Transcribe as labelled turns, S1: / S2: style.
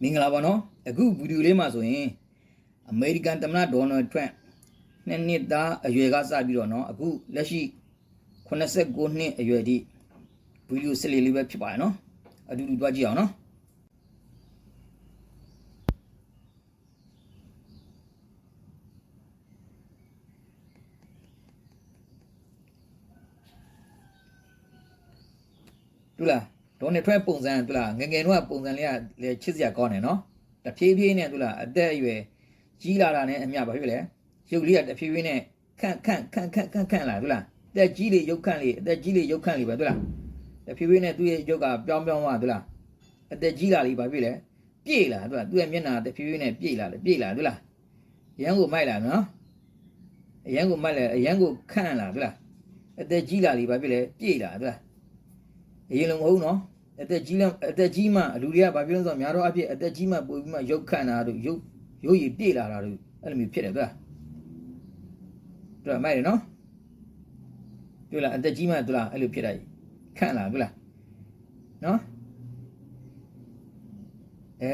S1: မင်္ဂလာပါနော်အခုဗီဒီယိုလေးမှာဆိုရင်အမေရိကန်သမ္မတဒေါ်နယ်ထရန့်နှစ်နှစ်သားအရွယ်ကစပြီးတော့နော်အခုလက်ရှိ89နှစ်အရွယ်ထိဗီဒီယိုစလေးလေးပဲဖြစ်ပါတယ်နော်အတူတူတွားကြည့်အောင်နော်တွေ့လား ဒေါ်နယ်ထရန့်ပုံစံတွေ့လားငယ်ငယ်တော့ပုံစံလေးကလေချစ်စရာကောင်းတယ်နော်တဖြည်းဖြည်းနဲ့တွေ့လားအသက်အရွယ်ကြီးလာတာနဲ့အမျှပါဖြစ်လေရုပ်လေးကတဖြည်းဖြည်းနဲ့ခန့်ခန့်ခန့်ခန့်ခန့်ခန့်လာတွေ့လားအသက်ကြီးလေရုပ်ခန့်လေအသက်ကြီးလေရုပ်ခန့်လေပဲတွေ့လားတဖြည်းဖြည်းနဲ့သူ့ရဲ့ရုပ်ကပြောင်းပြောင်းသွားတွေ့လားအသက်ကြီးလာလေပါဖြစ်လေပြေလာတွေ့လားသူ့ရဲ့မျက်နှာတဖြည်းဖြည်းနဲ့ပြေလာလေပြေလာတွေ့လားရန်ကိုမိုက်လာနော်အရန်ကိုမိုက်လာအရန်ကိုခန့်လာတွေ့လားအသက်ကြီးလာလေပါဖြစ်လေပြေလာတွေ့လား အရင်လုံးမဟုတ်နော်အသက်ကြီးလအသက်ကြီးမှလူတွေကဘာပြောလဲဆိုတော့များတော့အဖြစ်အသက်ကြီးမှပို့ပြီးမှရုပ်ခန့်တာတို့ရုပ်ရုပ်ရည်ပြေလာတာတို့အဲ့လိုမျိုးဖြစ်တယ်တွေ့လားတွေ့လားမိုက်တယ်နော်တွေ့လားအသက်ကြီးမှတွေ့လားအဲ့လိုဖြစ်တာကြီးခန့်လာတွေ့လားနော်အဲ